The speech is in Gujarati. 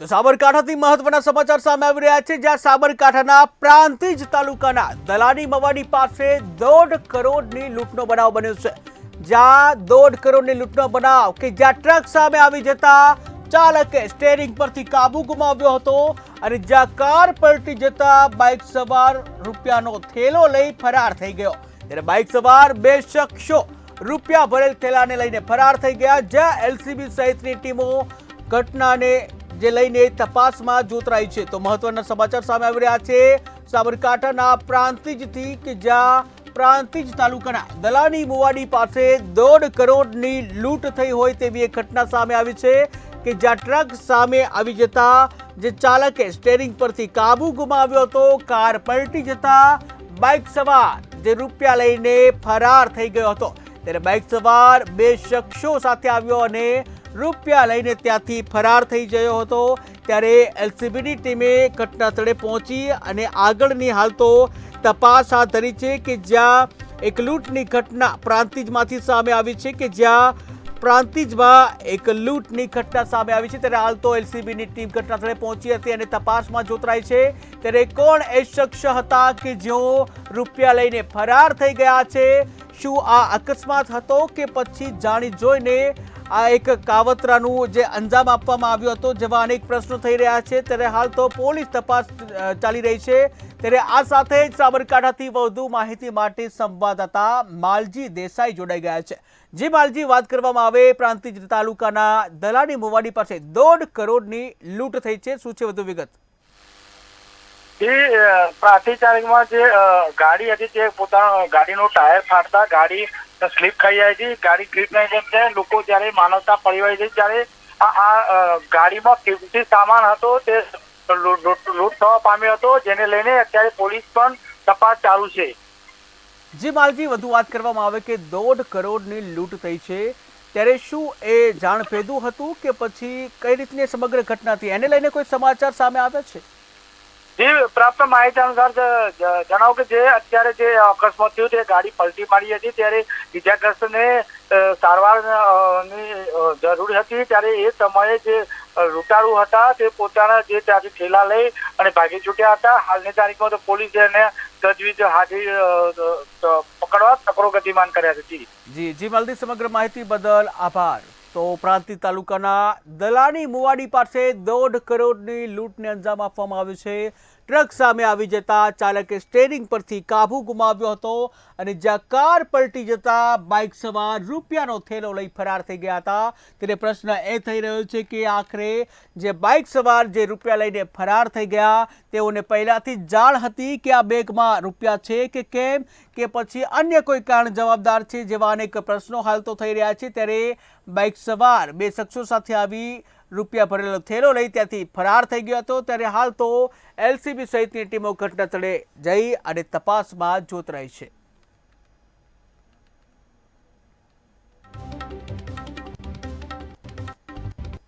તો સાબરકાંઠાથી મહત્વના સમાચાર સામે આવી રહ્યા છે, જ્યાં સાબરકાંઠાના પ્રાંતિજ તાલુકાના દલાની મવાડી પાસે દોઢ કરોડની લૂંટનો બનાવ બન્યો છે. જ્યાં દોઢ કરોડની લૂંટનો બનાવ કે જ્યાં ટ્રક સામે આવી જતા ચાલકે સ્ટેરિંગ પરથી કાબુ ગુમાવ્યો હતો અને જ્યાં કાર પલટી જતા બાઇક સવાર રૂપિયાનો થેલો લઈ ફરાર થઈ ગયો. ત્યારે બાઇક સવાર બે શખ્સો રૂપિયા ભરેલ થેલાને લઈને ફરાર થઈ ગયા. જ્યાં એલસીબી સહિતની ટીમો ઘટનાને જે લઈને તપાસમાં જોતરાઈ છે. તો મહત્વના સમાચાર સામે આવી રહ્યા છે. સાબરકાંઠાના પ્રાંતિજથી કે જ્યાં પ્રાંતિજ તાલુકાના દલાની મુવાડી પાસે દોઢ કરોડની લૂંટ થઈ હોય તેવી એક ઘટના સામે આવી છે કે જ્યાં ટ્રક સામે આવી જતા જે ચાલકે સ્ટેરિંગ પરથી કાબુ ગુમાવ્યો હતો, કાર પલટી જતા બાઇક સવાર જે રૂપિયા લઈને ફરાર થઈ ગયો હતો. ત્યારે બાઇક સવાર બે શખ્સો સાથે આવ્યો અને રૂપિયા લઈને ત્યાંથી ફરાર થઈ ગયો હતો. ત્યારે એલસીબીની ટીમે ઘટના સ્થળે પહોંચી અને આગળની હાલ તો તપાસ હાથ ધરી છે કે જ્યાં એક લૂંટની ઘટના પ્રાંતિજમાંથી સામે આવી છે કે જ્યાં પ્રાંતિજમાં એક લૂંટની ઘટના સામે આવી છે. ત્યારે હાલ તો એલસીબીની ટીમ ઘટના સ્થળે પહોંચી હતી અને તપાસમાં જોતરાઈ છે. ત્યારે કોણ એ શખ્સ હતા કે જેઓ રૂપિયા લઈને ફરાર થઈ ગયા છે? શું આ અકસ્માત હતો કે પછી જાણી જોઈને આ એક કાવતરાનું જે અંજામ આપવામાં આવ્યો હતો જેવા અનેક પ્રશ્નો થઈ રહ્યા છે. ત્યારે હાલ તો પોલીસ તપાસ ચાલી રહી છે. ત્યારે આ સાથે જ સાબરકાંઠાથી વધુ માહિતી માટે સંવાદદાતા માલજી દેસાઈ જોડાઈ ગયા છે. જે માલજી, વાત કરવામાં આવે પ્રાંતિજ તાલુકાના દલાની મુવાડી પાસે. દોઢ કરોડની લૂંટ થઈ છે. શું છે વધુ વિગત? એ પ્રાતિચારિકમાં જે ગાડી હતી તે પોતાના ગાડીનું ટાયર ફાટતા ગાડી સ્લીપ ખાઈ જાય છે. ગાડી ગ્રીપ નહીં જેમ છે, લોકો જ્યારે માનવતા પરિવારી છે, ત્યારે આ ગાડીમાં કિંમતી સામાન હતો તે લૂંટ થવા પામ્યો હતો, જેને લઈને અત્યારે પોલીસ પણ તપાસ ચાલુ છે. જે માલજી વધુ વાત કરવામાં આવે કે દોઢ કરોડની લૂંટ થઈ છે, ત્યારે શું એ જાણ ભેદું હતું કે પછી કઈ રીતની સમગ્ર ઘટના હતી? એને લઈને કોઈ સમાચાર સામે આવ્યા છે? જે પ્રાપ્ત માહિતી અનુસાર જણાવો કે જે અત્યારે જે અકસ્માત થયું તે ગાડી પલટી મારી હતી ત્યારે ઇજાગ્રસ્તને અ, સારવારની જરૂર હતી. ત્યારે એ સમયે જે લૂંટારૂ હતા તે પોતાના જે ત્યાંથી થેલા લઈ અને ભાગી છૂટ્યા હતા. હાલની તારીખમાં તો પોલીસે એને તજવીજ અ, પકડવા તકરો ગતિમાન કર્યા છે. જી. જી જી સમગ્ર માહિતી બદલ આભાર. તો પ્રાંતિજ તાલુકાના દલાની મુવાડી પાસે દોઢ કરોડની લૂંટને અંજામ આપવામાં આવ્યો છે. ટ્રક સામે આવી જતા ચાલકે સ્ટેરિંગ પરથી કાબુ ગુમાવ્યો હતો અને જ્યાં કાર પલટી જતા બાઇક સવાર રૂપિયાનો થેલો લઈ ફરાર થઈ ગયા હતા. ત્યારે પ્રશ્ન એ થઈ રહ્યો છે કે આખરે જે બાઇક સવાર જે રૂપિયા લઈને ફરાર થઈ ગયા તેઓને પહેલાંથી જાણ હતી કે આ બેગમાં રૂપિયા છે કે કેમ, કે પછી અન્ય કોઈ કારણ જવાબદાર છે જેવા અનેક પ્રશ્નો હાલ તો થઈ રહ્યા છે. ત્યારે બાઇક સવાર બે શખ્સો સાથે આવી રૂપિયા ભરેલો થેલો લઈ ત્યાંથી ફરાર થઈ ગયો હતો. ત્યારે હાલ તો એલસીબી સહિતની ટીમો ઘટનાસ્થળે જઈ અને તપાસમાં જોતરાઈ છે.